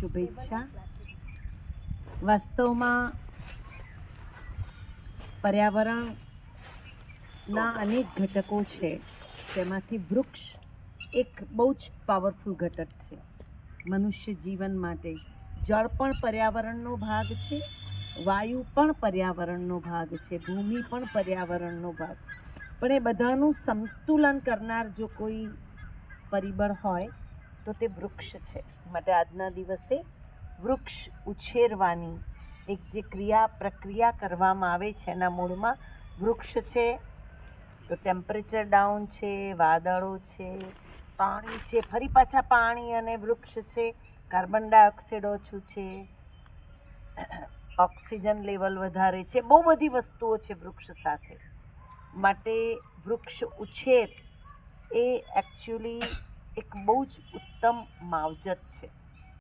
શુભેચ્છા. વાસ્તવમાં પર્યાવરણના અનેક ઘટકો છે. તેમાંથી વૃક્ષ એક બહુ જ પાવરફુલ ઘટક છે. મનુષ્ય જીવન માટે જળ પણ પર્યાવરણનો ભાગ છે, વાયુ પણ પર્યાવરણનો ભાગ છે, ભૂમિ પણ પર્યાવરણનો ભાગ. પણ એ બધાનું સંતુલન કરનાર જો કોઈ પરિબળ હોય તો તે વૃક્ષ છે. માટે આજના દિવસે વૃક્ષ ઉછેરવાની એક જે ક્રિયા પ્રક્રિયા કરવામાં આવે છે એના મૂળમાં વૃક્ષ છે, તો ટેમ્પરેચર ડાઉન છે, વાદળો છે, પાણી છે, ફરી પાછા પાણી અને વૃક્ષ છે કાર્બન ડાયોક્સાઇડ ઓછું છે ઓક્સિજન લેવલ વધારે છે, બહુ બધી વસ્તુઓ છે વૃક્ષ સાથે. માટે વૃક્ષ ઉછેર એ એકચ્યુઅલી એક બહુ જ ઉત્તમ માવજત છે.